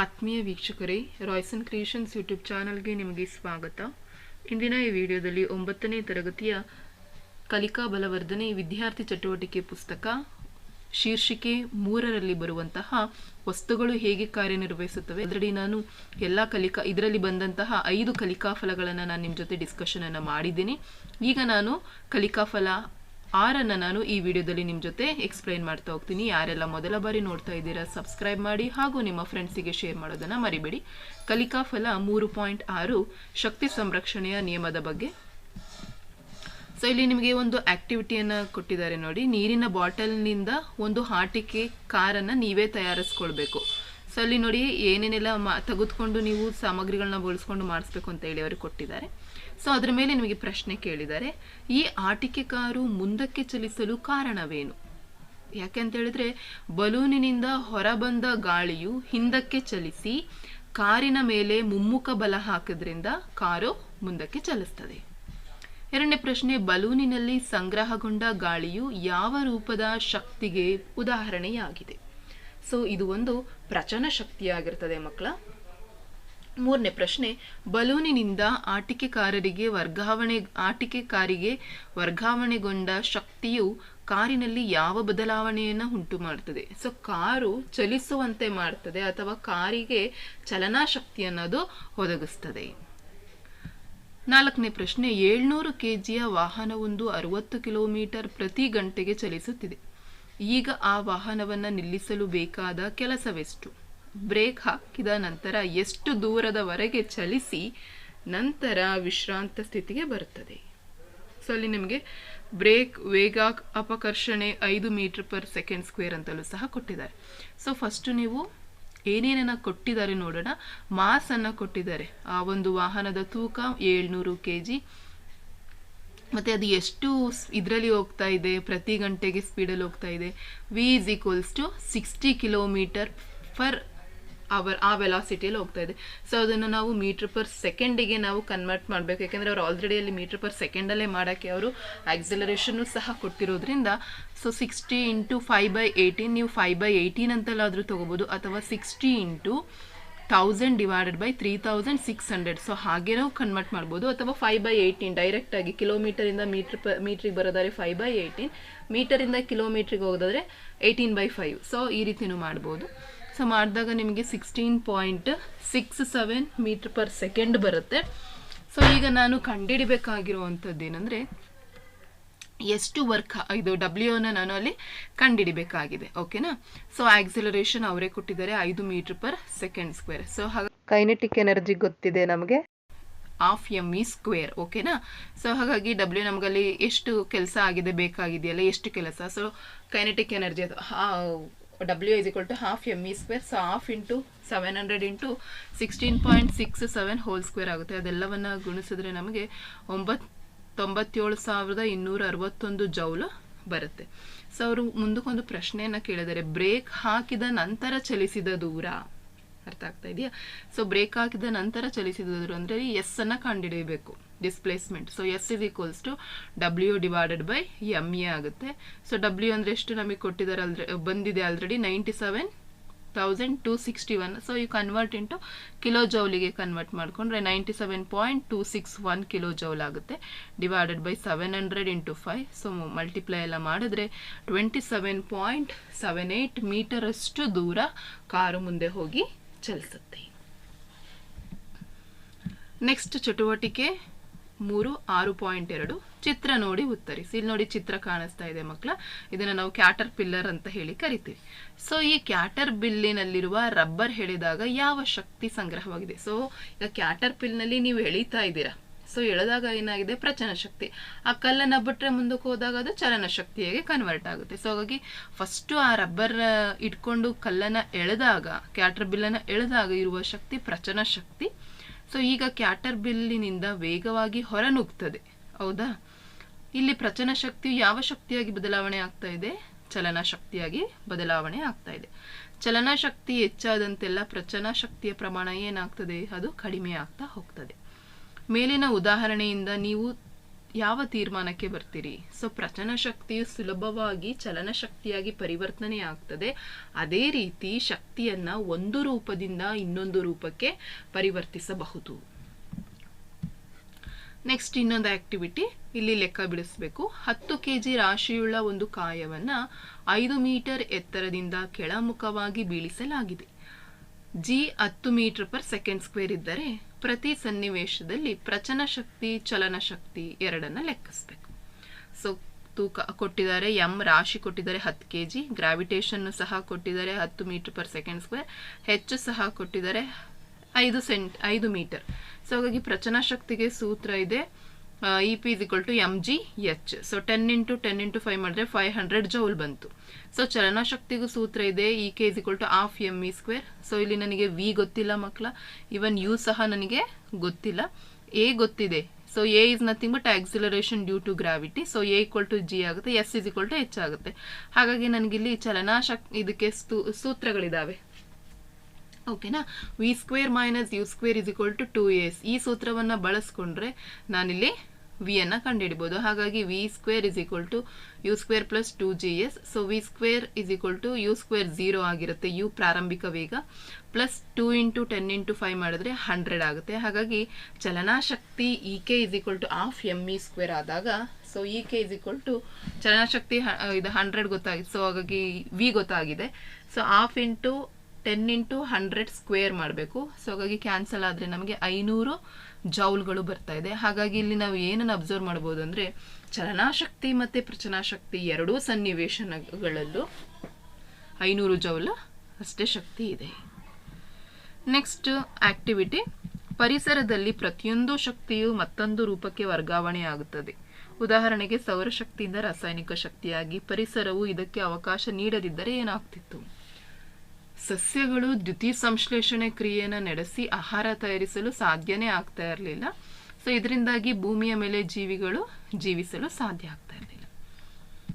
ಆತ್ಮೀಯ ವೀಕ್ಷಕರೇ Royson creations YouTube ಚಾನಲ್ಗೆ ನಿಮಗೆ ಸ್ವಾಗತ. ಇಂದಿನ ಈ ವಿಡಿಯೋದಲ್ಲಿ ಒಂಬತ್ತನೇ ತರಗತಿಯ ಕಲಿಕಾ ಬಲವರ್ಧನೆ ವಿದ್ಯಾರ್ಥಿ ಚಟುವಟಿಕೆ ಪುಸ್ತಕ, ಶೀರ್ಷಿಕೆ ಮೂರರಲ್ಲಿ ಬರುವಂತಹ ವಸ್ತುಗಳು ಹೇಗೆ ಕಾರ್ಯನಿರ್ವಹಿಸುತ್ತವೆ. ಅದರಡಿ ನಾನು ಎಲ್ಲ ಕಲಿಕಾ, ಇದರಲ್ಲಿ ಬಂದಂತಹ ಐದು ಕಲಿಕಾ ಫಲಗಳನ್ನು ನಾನು ನಿಮ್ಮ ಜೊತೆ ಡಿಸ್ಕಷನ್ ಅನ್ನು ಮಾಡಿದ್ದೀನಿ. ಈಗ ನಾನು ಕಲಿಕಾ ಫಲ ಆರನ್ನು ನಾನು ಈ ವಿಡಿಯೋದಲ್ಲಿ ನಿಮ್ಮ ಜೊತೆ ಎಕ್ಸ್ಪ್ಲೈನ್ ಮಾಡ್ತಾ ಹೋಗ್ತೀನಿ. ಯಾರೆಲ್ಲ ಮೊದಲ ಬಾರಿ ನೋಡ್ತಾ ಇದ್ದೀರಾ ಸಬ್ಸ್ಕ್ರೈಬ್ ಮಾಡಿ ಹಾಗೂ ನಿಮ್ಮ ಫ್ರೆಂಡ್ಸಿಗೆ ಶೇರ್ ಮಾಡೋದನ್ನು ಮರಿಬೇಡಿ. ಕಲಿಕಾ ಫಲ ಮೂರು ಪಾಯಿಂಟ್ ಆರು, ಶಕ್ತಿ ಸಂರಕ್ಷಣೆಯ ನಿಯಮದ ಬಗ್ಗೆ. ಸೊ ಇಲ್ಲಿ ನಿಮಗೆ ಒಂದು ಆ್ಯಕ್ಟಿವಿಟಿಯನ್ನು ಕೊಟ್ಟಿದ್ದಾರೆ ನೋಡಿ. ನೀರಿನ ಬಾಟಲ್ನಿಂದ ಒಂದು ಆಟಿಕೆ ಕಾರನ್ನು ನೀವೇ ತಯಾರಿಸ್ಕೊಳ್ಬೇಕು. ಸೊ ಅಲ್ಲಿ ನೋಡಿ ಏನೇನೆಲ್ಲ ಮಾ ತೆಗೆದುಕೊಂಡು ನೀವು ಸಾಮಗ್ರಿಗಳನ್ನ ಬಳಸ್ಕೊಂಡು ಮಾಡಿಸ್ಬೇಕು ಅಂತ ಹೇಳಿ ಅವರು ಕೊಟ್ಟಿದ್ದಾರೆ. ಸೊ ಅದರ ಮೇಲೆ ನಿಮಗೆ ಪ್ರಶ್ನೆ ಕೇಳಿದ್ದಾರೆ ಈ ಆಟಿಕೆ ಕಾರು ಮುಂದಕ್ಕೆ ಚಲಿಸಲು ಕಾರಣವೇನು? ಯಾಕೆ ಅಂತ ಹೇಳಿದ್ರೆ, ಬಲೂನಿನಿಂದ ಹೊರಬಂದ ಗಾಳಿಯು ಹಿಂದಕ್ಕೆ ಚಲಿಸಿ, ಕಾರಿನ ಮೇಲೆ ಮುಮ್ಮುಖ ಬಲ ಹಾಕಿದ್ರಿಂದ ಕಾರು ಮುಂದಕ್ಕೆ ಚಲಿಸ್ತದೆ ಎರಡನೇ ಪ್ರಶ್ನೆ, ಬಲೂನಿನಲ್ಲಿ ಸಂಗ್ರಹಗೊಂಡ ಗಾಳಿಯು ಯಾವ ರೂಪದ ಶಕ್ತಿಗೆ ಉದಾಹರಣೆಯಾಗಿದೆ? ಸೊ ಇದು ಒಂದು ಪ್ರಚನ ಶಕ್ತಿಯಾಗಿರ್ತದೆ ಮಕ್ಕಳ. ಮೂರನೇ ಪ್ರಶ್ನೆ, ಬಲೂನಿನಿಂದ ಆಟಿಕೆಕಾರರಿಗೆ ವರ್ಗಾವಣೆ, ಆಟಿಕೆಕಾರಿಗೆ ವರ್ಗಾವಣೆಗೊಂಡ ಶಕ್ತಿಯು ಕಾರಿನಲ್ಲಿ ಯಾವ ಬದಲಾವಣೆಯನ್ನು ಉಂಟು ಮಾಡ್ತದೆ? ಸೊ ಕಾರು ಚಲಿಸುವಂತೆ ಮಾಡ್ತದೆ ಅಥವಾ ಕಾರಿಗೆ ಚಲನಾ ಶಕ್ತಿ ಅನ್ನೋದು ಒದಗಿಸ್ತದೆ. ನಾಲ್ಕನೇ ಪ್ರಶ್ನೆ, ಏಳ್ನೂರು ಕೆಜಿಯ ವಾಹನವೊಂದು ಅರವತ್ತು ಕಿಲೋಮೀಟರ್ ಪ್ರತಿ ಗಂಟೆಗೆ ಚಲಿಸುತ್ತಿದೆ. ಈಗ ಆ ವಾಹನವನ್ನು ನಿಲ್ಲಿಸಲು ಬೇಕಾದ ಕೆಲಸವೆಷ್ಟು? ಬ್ರೇಕ್ ಹಾಕಿದ ನಂತರ ಎಷ್ಟು ದೂರದವರೆಗೆ ಚಲಿಸಿ ನಂತರ ವಿಶ್ರಾಂತ ಸ್ಥಿತಿಗೆ ಬರುತ್ತದೆ. ಸೊ, ಅಲ್ಲಿ ನಿಮಗೆ ಬ್ರೇಕ್, ವೇಗ, ಅಪಕರ್ಷಣೆ ಐದು ಮೀಟರ್ ಪರ್ ಸೆಕೆಂಡ್ ಸ್ಕ್ವೇರ್ ಅಂತಲೂ ಸಹ ಕೊಟ್ಟಿದ್ದಾರೆ. ಸೊ ಫಸ್ಟು ನೀವು ಏನೇನನ್ನು ಕೊಟ್ಟಿದ್ದಾರೆ ನೋಡೋಣ. ಮಾಸನ್ನು ಕೊಟ್ಟಿದ್ದಾರೆ. ಆ ಒಂದು ವಾಹನದ ತೂಕ ಏಳ್ನೂರು ಕೆ ಜಿ ಮತ್ತೆ ಅದು ಎಷ್ಟು ಇದರಲ್ಲಿ ಹೋಗ್ತಾ ಇದೆ, ಪ್ರತಿ ಗಂಟೆಗೆ ಸ್ಪೀಡಲ್ಲಿ ಹೋಗ್ತಾ ಇದೆ. V is equals to sixty kilometre per hour ಆ ವೆಲಾಸಿಟಿಯಲ್ಲಿ ಹೋಗ್ತಾ ಇದೆ. ಸೊ ಅದನ್ನು ನಾವು ಮೀಟರ್ ಪರ್ ಸೆಕೆಂಡಿಗೆ ನಾವು ಕನ್ವರ್ಟ್ ಮಾಡಬೇಕು. ಯಾಕೆಂದರೆ ಅವ್ರು ಆಲ್ರೆಡಿ ಅಲ್ಲಿ ಮೀಟರ್ ಪರ್ ಸೆಕೆಂಡಲ್ಲೇ ಮಾಡೋಕ್ಕೆ ಅವರು ಆಕ್ಸಿಲರೇಷನ್ನು ಸಹ ಕೊಟ್ಟಿರೋದ್ರಿಂದ so sixty into five by eighteen ನೀವು ಫೈವ್ ಬೈ ಏಯ್ಟೀನ್ ಅಂತಲ್ಲಾದರೂ ತೊಗೋಬೋದು. ಅಥವಾ sixty into thousand divided by three thousand six hundred so ಹಾಗೆ ನಾವು ಕನ್ವರ್ಟ್ ಮಾಡ್ಬೋದು. ಅಥವಾ ಫೈವ್ ಬೈ ಏಯ್ಟೀನ್ ಡೈರೆಕ್ಟಾಗಿ ಕಿಲೋಮೀಟರಿಂದ ಮೀಟ್ರ್ ಪ ಮೀಟ್ರಿಗೆ ಬರೋದಾದ್ರೆ ಫೈವ್ ಬೈ ಏಯ್ಟೀನ್ ಮೀಟರಿಂದ ಕಿಲೋಮೀಟ್ರಿಗೆ ಹೋಗೋದಾದ್ರೆ ಏಯ್ಟೀನ್ ಬೈ ಫೈವ್ ಸೊ ಈ ರೀತಿನೂ ಮಾಡ್ಬೋದು. ಸೊ ಮಾಡಿದಾಗ ನಿಮಗೆ sixteen point six seven metre per second ಬರುತ್ತೆ. ಸೊ ಈಗ ನಾನು ಕಂಡುಹಿಡಿಬೇಕಾಗಿರುವಂಥದ್ದು ಏನಂದರೆ ಎಷ್ಟು ವರ್ಕ್ ಇದು ಡಬ್ಲ್ಯೂನ ನಾನು ಅಲ್ಲಿ ಕಂಡುಹಿಡಿಬೇಕಾಗಿದೆ ಓಕೆನಾ ಸೊ ಆಕ್ಸಿಲರೇಷನ್ ಅವರೇ ಕೊಟ್ಟಿದ್ದಾರೆ ಐದು metre per second square so ಹಾಗೆ ಕೈನೆಟಿಕ್ ಎನರ್ಜಿ ಗೊತ್ತಿದೆ ನಮಗೆ? ಆಫ್ ಎಂ ಇ ಸ್ಕ್ವೇರ್ ಓಕೆನಾ ಸೊ ಹಾಗಾಗಿ ಡಬ್ಲ್ಯೂ ನಮಗಲ್ಲಿ ಎಷ್ಟು ಕೆಲಸ ಆಗಿದೆ ಬೇಕಾಗಿದೆಯಲ್ಲ ಎಷ್ಟು ಕೆಲಸ? ಸೊ ಕೈನೆಟಿಕ್ ಎನರ್ಜಿ ಅದು W is equal to half M E square so half into seven hundred into sixteen point six seven whole square ಆಗುತ್ತೆ. ಅದೆಲ್ಲವನ್ನು ಗುಣಿಸಿದ್ರೆ ನಮಗೆ ಒಂಬತ್ತು ತೊಂಬತ್ತೇಳು ಸಾವಿರದ ಇನ್ನೂರ ಅರವತ್ತೊಂದು ಜೌಲು ಬರುತ್ತೆ. ಸೊ ಅವರು ಮುಂದಕ್ಕೊಂದು ಪ್ರಶ್ನೆಯನ್ನು ಕೇಳಿದ್ದಾರೆ ಬ್ರೇಕ್ ಹಾಕಿದ ನಂತರ ಚಲಿಸಿದ ದೂರ. ಅರ್ಥ ಆಗ್ತಾ ಇದೆಯಾ? ಸೊ ಬ್ರೇಕ್ ಹಾಕಿದ ನಂತರ ಚಲಿಸಿದ ದೂರ ಅಂದರೆ ಎಸ್ ಅನ್ನು ಕಂಡುಹಿಡಿಯಬೇಕು. Displacement so S is equals to W divided by M A ಆಗುತ್ತೆ. ಸೊ ಡಬ್ಲ್ಯೂ ಅಂದರೆ ಎಷ್ಟು ನಮಗೆ ಕೊಟ್ಟಿದ್ದಾರೆ ಅಲ್ರೆ ಬಂದಿದೆ already ninety seven thousand two sixty one so ಈ ಕನ್ವರ್ಟ್ ಇಂಟು ಕಿಲೋ ಜೌಲಿಗೆ ಕನ್ವರ್ಟ್ ಮಾಡಿಕೊಂಡ್ರೆ ninety seven point two six one kilo joule ಆಗುತ್ತೆ. Divided by seven hundred into five so multiply ಎಲ್ಲ ಮಾಡಿದ್ರೆ twenty seven point seven eight ಮೀಟರಷ್ಟು ದೂರ ಕಾರು ಮುಂದೆ ಹೋಗಿ ಚಲಿಸುತ್ತೆ. ನೆಕ್ಸ್ಟ್ ಚಟುವಟಿಕೆ. ಮೂರು, ಆರು ಪಾಯಿಂಟ್ ಎರಡು. ಚಿತ್ರ ನೋಡಿ ಉತ್ತರಿಸಿ. ಇಲ್ಲಿ ನೋಡಿ ಚಿತ್ರ ಕಾಣಿಸ್ತಾ ಇದೆ ಮಕ್ಕಳ. ಇದನ್ನು ನಾವು ಕ್ಯಾಟರ್ ಪಿಲ್ಲರ್ ಅಂತ ಹೇಳಿ ಕರಿತೀವಿ. ಸೊ ಈ ಕ್ಯಾಟರ್ ಬಿಲ್ಲಿನಲ್ಲಿರುವ ರಬ್ಬರ್ ಹೇಳಿದಾಗ ಯಾವ ಶಕ್ತಿ ಸಂಗ್ರಹವಾಗಿದೆ? ಸೊ ಈಗ ಕ್ಯಾಟರ್ ಪಿಲ್ನಲ್ಲಿ ನೀವು ಎಳಿತಾ ಇದ್ದೀರಾ? ಸೊ ಎಳೆದಾಗ ಏನಾಗಿದೆ? ಪ್ರಚನ ಶಕ್ತಿ. ಆ ಕಲ್ಲನ್ನು ಬಿಟ್ಟರೆ ಮುಂದಕ್ಕೆ ಹೋದಾಗ ಅದು ಚಲನ ಶಕ್ತಿಯಾಗಿ ಕನ್ವರ್ಟ್ ಆಗುತ್ತೆ? ಸೊ ಹಾಗಾಗಿ ಫಸ್ಟು ಆ ರಬ್ಬರ್ ಇಟ್ಕೊಂಡು ಕಲ್ಲನ್ನು ಎಳೆದಾಗ, ಕ್ಯಾಟರ್ ಬಿಲ್ಲನ್ನು ಎಳೆದಾಗ ಇರುವ ಶಕ್ತಿ ಪ್ರಚನ ಶಕ್ತಿ. ಸೊ ಈಗ ಕ್ಯಾಟರ್ ಬಿಲ್ಲಿನಿಂದ ವೇಗವಾಗಿ ಹೊರನುಗ್ತದೆ. ಹೌದಾ? ಇಲ್ಲಿ ಪ್ರಚನ ಶಕ್ತಿಯು ಯಾವ ಶಕ್ತಿಯಾಗಿ ಬದಲಾವಣೆ ಆಗ್ತಾ ಇದೆ? ಚಲನ ಶಕ್ತಿಯಾಗಿ ಬದಲಾವಣೆ ಆಗ್ತಾ ಇದೆ. ಚಲನ ಶಕ್ತಿ ಹೆಚ್ಚಾದಂತೆಲ್ಲ ಪ್ರಚನ ಶಕ್ತಿಯ ಪ್ರಮಾಣ ಏನಾಗ್ತದೆ? ಅದು ಕಡಿಮೆ ಆಗ್ತಾ ಹೋಗ್ತದೆ. ಮೇಲಿನ ಉದಾಹರಣೆಯಿಂದ ನೀವು ಯಾವ ತೀರ್ಮಾನಕ್ಕೆ ಬರ್ತೀರಿ? ಸೊ ಪ್ರಚನ ಶಕ್ತಿಯು ಸುಲಭವಾಗಿ ಚಲನ ಶಕ್ತಿಯಾಗಿ ಪರಿವರ್ತನೆ ಆಗ್ತದೆ ಅದೇ ರೀತಿ ಶಕ್ತಿಯನ್ನ ಒಂದು ರೂಪದಿಂದ ಇನ್ನೊಂದು ರೂಪಕ್ಕೆ ಪರಿವರ್ತಿಸಬಹುದು. ನೆಕ್ಸ್ಟ್ ಇನ್ನೊಂದು ಆಕ್ಟಿವಿಟಿ ಇಲ್ಲಿ ಲೆಕ್ಕ ಬಿಡಿಸ್ಬೇಕು. ಹತ್ತು ಕೆ ಜಿ ರಾಶಿಯುಳ್ಳ ಒಂದು ಕಾಯವನ್ನ ಐದು ಮೀಟರ್ ಎತ್ತರದಿಂದ ಕೆಳಮುಖವಾಗಿ ಬೀಳಿಸಲಾಗಿದೆ. ಜಿ ಹತ್ತು ಮೀಟರ್ ಪರ್ ಸೆಕೆಂಡ್ ಸ್ಕ್ವೇರ್ ಇದ್ದರೆ ಪ್ರತಿ ಸನ್ನಿವೇಶದಲ್ಲಿ ಪ್ರಚನ ಶಕ್ತಿ, ಚಲನ ಶಕ್ತಿ ಎರಡನ್ನ ಲೆಕ್ಕಿಸ್ಬೇಕು. ಸೊ ತೂಕ ಕೊಟ್ಟಿದ್ದಾರೆ ಎಂ ರಾಶಿ ಕೊಟ್ಟಿದ್ದಾರೆ ಹತ್ತು ಕೆ ಜಿ ಗ್ರಾವಿಟೇಷನ್ ಸಹ ಕೊಟ್ಟಿದ್ದಾರೆ ಹತ್ತು ಮೀಟರ್ ಪರ್ ಸೆಕೆಂಡ್ ಸ್ಕ್ವೇರ್ ಹೆಚ್ಚು ಸಹ ಕೊಟ್ಟಿದ್ದಾರೆ ಐದು ಸೆಂಟ್ ಐದು ಮೀಟರ್ ಸೊ ಹಾಗಾಗಿ ಪ್ರಚನ ಶಕ್ತಿಗೆ ಸೂತ್ರ ಇದೆ. E P is equal to M G H so ten into ten into five ಮಾಡಿದ್ರೆ ಫೈವ್ ಹಂಡ್ರೆಡ್ ಜೌಲ್ ಬಂತು. ಸೊ ಚಲನ ಶಕ್ತಿಗೂ ಸೂತ್ರ ಇದೆ. E K is equal to half M E square so ಇಲ್ಲಿ ನನಗೆ ವಿ ಗೊತ್ತಿಲ್ಲ ಮಕ್ಕಳ ಇವನ್ ಯು ಸಹ ನನಗೆ ಗೊತ್ತಿಲ್ಲ. ಎ ಗೊತ್ತಿದೆ. So A is nothing but acceleration due to gravity so A equal to G ಆಗುತ್ತೆ. S is equal to H ಆಗುತ್ತೆ. ಹಾಗಾಗಿ ನನಗಿಲ್ಲಿ ಚಲನಾ ಶಕ್ ಇದಕ್ಕೆ ಸ್ತೂ- ಸೂತ್ರಗಳಿದಾವೆ. ಓಕೆನಾ V square minus U square is equal to two S ಈ ಸೂತ್ರವನ್ನು ಬಳಸ್ಕೊಂಡ್ರೆ ನಾನಿಲ್ಲಿ ವಿ ಅನ್ನು ಕಂಡುಹಿಡಿಬೋದು. ಹಾಗಾಗಿ V square is equal to U square plus two G S so V square is equal to U square zero ಆಗಿರುತ್ತೆ. U ಪ್ರಾರಂಭಿಕ ವೇಗ plus two into ten into five ಮಾಡಿದ್ರೆ ಹಂಡ್ರೆಡ್ ಆಗುತ್ತೆ. ಹಾಗಾಗಿ ಚಲನಾಶಕ್ತಿ E K is equal to half M E square ಆದಾಗ so E K is equal to ಚಲನಶಕ್ತಿ ಇದು hundred ಗೊತ್ತಾಗಿದೆ. So ಹಾಗಾಗಿ ವಿ ಗೊತ್ತಾಗಿದೆ. So half into ten into hundred square ಮಾಡಬೇಕು. So ಹಾಗಾಗಿ ಕ್ಯಾನ್ಸಲ್ ಆದರೆ ನಮಗೆ ಐನೂರು ಜೌಲ್ಗಳು ಬರ್ತಾ ಇದೆ. ಹಾಗಾಗಿ ಇಲ್ಲಿ ನಾವು ಏನನ್ನು ಅಬ್ಸರ್ವ್ ಮಾಡ್ಬೋದು ಅಂದರೆ ಚಲನಾಶಕ್ತಿ ಮತ್ತು ಪ್ರಚನಾಶಕ್ತಿ ಎರಡೂ ಸನ್ನಿವೇಶನಗಳಲ್ಲೂ ಐನೂರು ಜೌಲ್ ಅಷ್ಟೇ ಶಕ್ತಿ ಇದೆ. ನೆಕ್ಸ್ಟ್ ಆಕ್ಟಿವಿಟಿ ಪರಿಸರದಲ್ಲಿ ಪ್ರತಿಯೊಂದು ಶಕ್ತಿಯು ಮತ್ತೊಂದು ರೂಪಕ್ಕೆ ವರ್ಗಾವಣೆ ಆಗುತ್ತದೆ. ಉದಾಹರಣೆಗೆ ಸೌರಶಕ್ತಿಯಿಂದ ರಾಸಾಯನಿಕ ಶಕ್ತಿಯಾಗಿ ಪರಿಸರವು ಇದಕ್ಕೆ ಅವಕಾಶ ನೀಡದಿದ್ದರೆ ಏನಾಗ್ತಿತ್ತು? ಸಸ್ಯಗಳು ದ್ಯುತಿ ಸಂಶ್ಲೇಷಣೆ ಕ್ರಿಯೆಯನ್ನು ನಡೆಸಿ ಆಹಾರ ತಯಾರಿಸಲು ಸಾಧ್ಯನೇ ಆಗ್ತಾ ಇರಲಿಲ್ಲ. ಸೊ ಇದರಿಂದಾಗಿ ಭೂಮಿಯ ಮೇಲೆ ಜೀವಿಗಳು ಜೀವಿಸಲು ಸಾಧ್ಯ ಆಗ್ತಾ ಇರಲಿಲ್ಲ.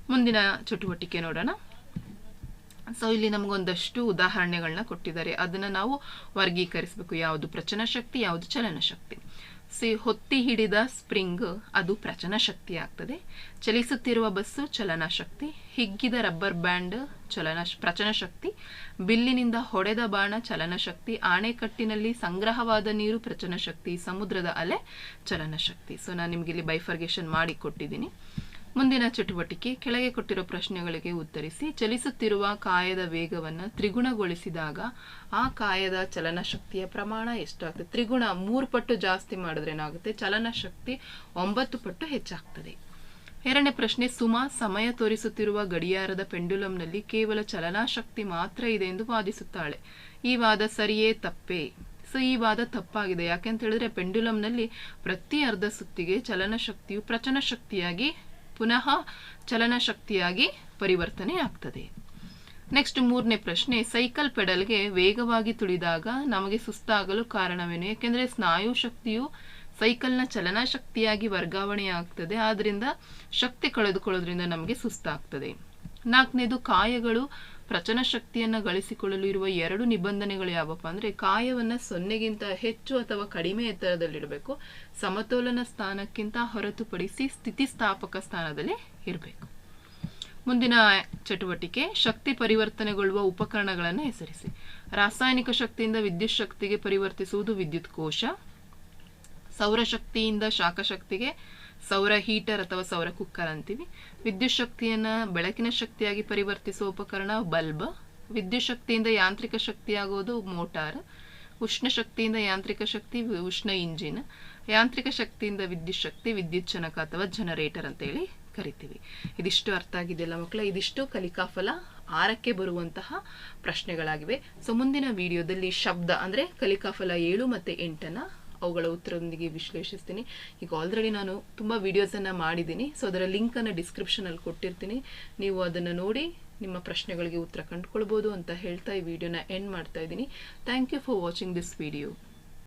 ಮುಂದಿನ ಚಟುವಟಿಕೆ ನೋಡೋಣ. ಸೊ ಇಲ್ಲಿ ನಮಗೊಂದಷ್ಟು ಉದಾಹರಣೆಗಳನ್ನ ಕೊಟ್ಟಿದ್ದಾರೆ. ಅದನ್ನ ನಾವು ವರ್ಗೀಕರಿಸಬೇಕು. ಯಾವುದು ಪ್ರಚನ ಶಕ್ತಿ ಯಾವುದು ಚಲನ ಶಕ್ತಿ ಸಿ ಹೊತ್ತಿ ಹಿಡಿದ ಸ್ಪ್ರಿಂಗ್, ಅದು ಪ್ರಚನ ಶಕ್ತಿ ಆಗ್ತದೆ ಚಲಿಸುತ್ತಿರುವ ಬಸ್ಸು ಚಲನ ಶಕ್ತಿ ಹಿಗ್ಗಿದ ರಬ್ಬರ್ ಬ್ಯಾಂಡ್ ಚಲನ ಪ್ರಚನ ಶಕ್ತಿ ಬಿಲ್ಲಿನಿಂದ ಹೊಡೆದ ಬಾಣ ಚಲನ ಶಕ್ತಿ ಆಣೆಕಟ್ಟಿನಲ್ಲಿ ಸಂಗ್ರಹವಾದ ನೀರು ಪ್ರಚನ ಶಕ್ತಿ ಸಮುದ್ರದ ಅಲೆ ಚಲನ ಶಕ್ತಿ ಸೊ ನಾನು ನಿಮಗೆ ಇಲ್ಲಿ ಬೈಫರ್ಗೇಷನ್ ಮಾಡಿ ಕೊಟ್ಟಿದ್ದೀನಿ. ಮುಂದಿನ ಚಟುವಟಿಕೆ, ಕೆಳಗೆ ಕೊಟ್ಟಿರೋ ಪ್ರಶ್ನೆಗಳಿಗೆ ಉತ್ತರಿಸಿ, ಚಲಿಸುತ್ತಿರುವ ಕಾಯದ ವೇಗವನ್ನು ತ್ರಿಗುಣಗೊಳಿಸಿದಾಗ ಆ ಕಾಯದ ಚಲನ ಶಕ್ತಿಯ ಪ್ರಮಾಣ ಎಷ್ಟಾಗುತ್ತೆ ತ್ರಿಗುಣ ಮೂರು ಪಟ್ಟು ಜಾಸ್ತಿ ಮಾಡಿದ್ರೆ ಏನಾಗುತ್ತೆ? ಚಲನ ಶಕ್ತಿ ಒಂಬತ್ತು ಪಟ್ಟು ಹೆಚ್ಚಾಗ್ತದೆ. ಎರಡನೇ ಪ್ರಶ್ನೆ, ಸುಮಾ, ಸಮಯ ತೋರಿಸುತ್ತಿರುವ ಗಡಿಯಾರದ ಪೆಂಡುಲಂನಲ್ಲಿ ಕೇವಲ ಚಲನಾಶಕ್ತಿ ಮಾತ್ರ ಇದೆ ಎಂದು ವಾದಿಸುತ್ತಾಳೆ. ಈ ವಾದ ಸರಿಯೇ ತಪ್ಪೇ? ಸೊ, ಈ ವಾದ ತಪ್ಪಾಗಿದೆ. ಯಾಕೆಂತ ಹೇಳಿದ್ರೆ ಪೆಂಡುಲಂನಲ್ಲಿ ಪ್ರತಿ ಅರ್ಧ ಸುತ್ತಿಗೆ ಚಲನಶಕ್ತಿಯು ಪ್ರಚನ ಶಕ್ತಿಯಾಗಿ ಪುನಃ ಚಲನಶಕ್ತಿಯಾಗಿ ಪರಿವರ್ತನೆ ಆಗ್ತದೆ. ನೆಕ್ಸ್ಟ್ ಮೂರನೇ ಪ್ರಶ್ನೆ, ಸೈಕಲ್ ಪೆಡಲ್ಗೆ ವೇಗವಾಗಿ ತುಳಿದಾಗ ನಮಗೆ ಸುಸ್ತಾಗಲು ಕಾರಣವೇನು? ಯಾಕೆಂದರೆ ಸ್ನಾಯು ಶಕ್ತಿಯು ಸೈಕಲ್ನ ಚಲನ ಶಕ್ತಿಯಾಗಿ ವರ್ಗಾವಣೆ ಆಗ್ತದೆ ಆದ್ದರಿಂದ ಶಕ್ತಿ ಕಳೆದುಕೊಳ್ಳೋದ್ರಿಂದ ನಮಗೆ ಸುಸ್ತಾಗ್ತದೆ. ನಾಲ್ಕನೇದು, ಕಾಯಗಳು ಪ್ರಚನ ಶಕ್ತಿಯನ್ನ ಗಳಿಸಿಕೊಳ್ಳಲು ಇರುವ ಎರಡು ನಿಬಂಧನೆಗಳು ಯಾವಪ್ಪ ಅಂದ್ರೆ ಕಾಯವನ್ನ ಸೊನ್ನೆಗಿಂತ ಹೆಚ್ಚು ಅಥವಾ ಕಡಿಮೆ ಎತ್ತರದಲ್ಲಿಡಬೇಕು, ಸಮತೋಲನ ಸ್ಥಾನಕ್ಕಿಂತ ಹೊರತುಪಡಿಸಿ ಸ್ಥಿತಿಸ್ಥಾಪಕ ಸ್ಥಾನದಲ್ಲಿ ಇರಬೇಕು. ಮುಂದಿನ ಚಟುವಟಿಕೆ, ಶಕ್ತಿ ಪರಿವರ್ತನೆಗೊಳ್ಳುವ ಉಪಕರಣಗಳನ್ನು ಹೆಸರಿಸಿ. ರಾಸಾಯನಿಕ ಶಕ್ತಿಯಿಂದ ವಿದ್ಯುತ್ ಶಕ್ತಿಗೆ ಪರಿವರ್ತಿಸುವುದು ವಿದ್ಯುತ್ ಕೋಶ ಸೌರಶಕ್ತಿಯಿಂದ ಶಾಖಶಕ್ತಿಗೆ ಸೌರ ಹೀಟರ್ ಅಥವಾ ಸೌರ ಕುಕ್ಕರ್ ಅಂತೀವಿ. ವಿದ್ಯುತ್ ಶಕ್ತಿಯನ್ನು ಬೆಳಕಿನ ಶಕ್ತಿಯಾಗಿ ಪರಿವರ್ತಿಸುವ ಉಪಕರಣ ಬಲ್ಬ್. ವಿದ್ಯುತ್ ಶಕ್ತಿಯಿಂದ ಯಾಂತ್ರಿಕ ಶಕ್ತಿಯಾಗುವುದು ಮೋಟಾರ್. ಉಷ್ಣ ಶಕ್ತಿಯಿಂದ ಯಾಂತ್ರಿಕ ಶಕ್ತಿ ಉಷ್ಣ ಇಂಜಿನ್. ಯಾಂತ್ರಿಕ ಶಕ್ತಿಯಿಂದ ವಿದ್ಯುತ್ ಶಕ್ತಿ, ವಿದ್ಯುತ್ ಜನಕ ಅಥವಾ ಜನರೇಟರ್ ಅಂತ ಹೇಳಿ ಕರಿತೀವಿ. ಇದಿಷ್ಟು ಅರ್ಥ ಆಗಿದೆಯಲ್ಲ ಮಕ್ಕಳ? ಇದಿಷ್ಟು ಕಲಿಕಾಫಲ ಆರಕ್ಕೆ ಬರುವಂತಹ ಪ್ರಶ್ನೆಗಳಾಗಿವೆ. ಸೊ ಮುಂದಿನ ವಿಡಿಯೋದಲ್ಲಿ ಶಬ್ದ ಅಂದ್ರೆ ಕಲಿಕಾಫಲ ಏಳು ಮತ್ತೆ ಎಂಟನ್ನ ಅವುಗಳ ಉತ್ತರದೊಂದಿಗೆ ವಿಶ್ಲೇಷಿಸ್ತೀನಿ. ಈಗ ಆಲ್ರೆಡಿ ನಾನು ತುಂಬ ವೀಡಿಯೋಸನ್ನು ಮಾಡಿದ್ದೀನಿ. ಸೊ ಅದರ ಲಿಂಕನ್ನು ಡಿಸ್ಕ್ರಿಪ್ಷನಲ್ಲಿ ಕೊಟ್ಟಿರ್ತೀನಿ. ನೀವು ಅದನ್ನು ನೋಡಿ ನಿಮ್ಮ ಪ್ರಶ್ನೆಗಳಿಗೆ ಉತ್ತರ ಕಂಡುಕೊಳ್ಬೋದು ಅಂತ ಹೇಳ್ತಾ ಈ ವಿಡಿಯೋನ ಎಂಡ್ ಮಾಡ್ತಾ ಇದ್ದೀನಿ. Thank you for watching this video